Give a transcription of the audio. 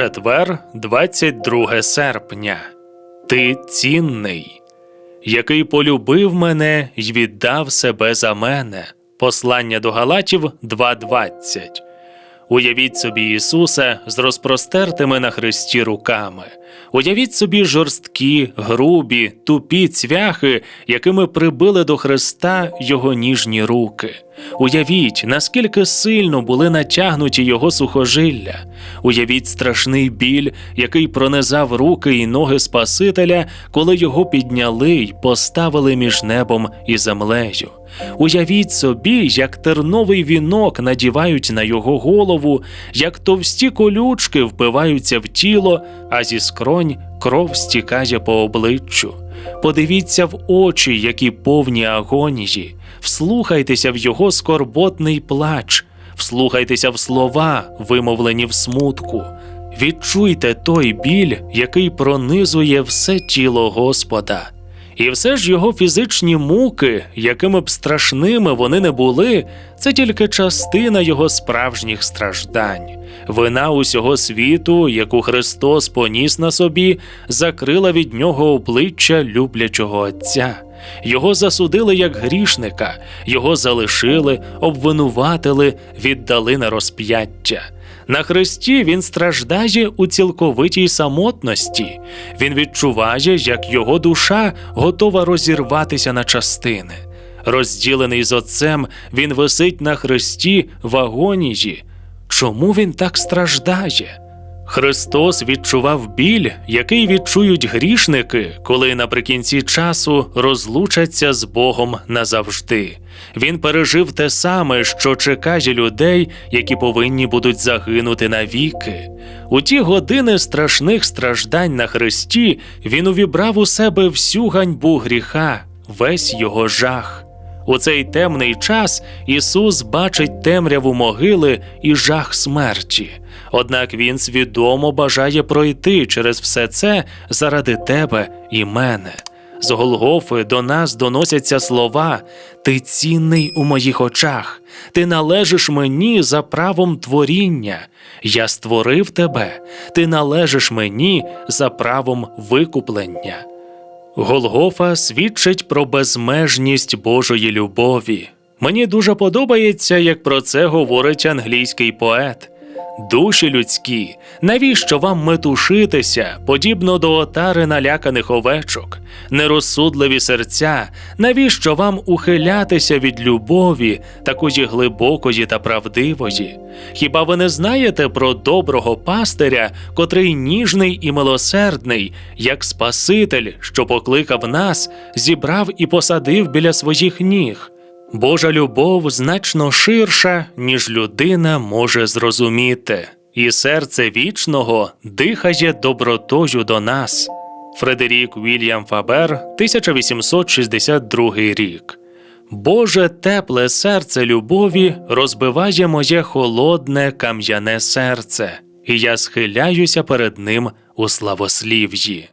Четвер, 22 серпня. Ти цінний, який полюбив мене й віддав себе за мене. Послання до Галатів 2.20. Уявіть собі Ісуса з розпростертими на хресті руками. Уявіть собі жорсткі, грубі, тупі цвяхи, якими прибили до Христа його ніжні руки. Уявіть, наскільки сильно були натягнуті його сухожилля. Уявіть страшний біль, який пронизав руки і ноги Спасителя, коли його підняли й поставили між небом і землею. Уявіть собі, як терновий вінок надівають на його голову, як товсті колючки впиваються в тіло, а зі скронь кров стікає по обличчю. Подивіться в очі, які повні агонії, вслухайтеся в його скорботний плач, вслухайтеся в слова, вимовлені в смутку. Відчуйте той біль, який пронизує все тіло Господа. І все ж його фізичні муки, якими б страшними вони не були, це тільки частина його справжніх страждань. Вина усього світу, яку Христос поніс на собі, закрила від нього обличчя люблячого Отця. Його засудили як грішника, його залишили, обвинуватили, віддали на розп'яття. На хресті він страждає у цілковитій самотності. Він відчуває, як його душа готова розірватися на частини. Розділений з отцем, він висить на хресті в агонії. Чому він так страждає? Христос відчував біль, який відчують грішники, коли наприкінці часу розлучаться з Богом назавжди. Він пережив те саме, що чекає людей, які повинні будуть загинути навіки. У ті години страшних страждань на Христі він увібрав у себе всю ганьбу гріха, весь його жах. У цей темний час Ісус бачить темряву могили і жах смерті. Однак Він свідомо бажає пройти через все це заради тебе і мене. З Голгофи до нас доносяться слова: Ти цінний у моїх очах, ти належиш мені за правом творіння. Я створив тебе, ти належиш мені за правом викуплення. Голгофа свідчить про безмежність Божої любові. Мені дуже подобається, як про це говорить англійський поет. Душі людські, навіщо вам метушитися, подібно до отари наляканих овечок, нерозсудливі серця, навіщо вам ухилятися від любові, такої глибокої та правдивої? Хіба ви не знаєте про доброго пастиря, котрий ніжний і милосердний, як Спаситель, що покликав нас, зібрав і посадив біля своїх ніг? Божа любов значно ширша, ніж людина може зрозуміти, і серце вічного дихає добротою до нас. Фредерік Вільям Фабер, 1862 рік. Боже тепле серце любові розбиває моє холодне кам'яне серце, і я схиляюся перед ним у славослів'ї.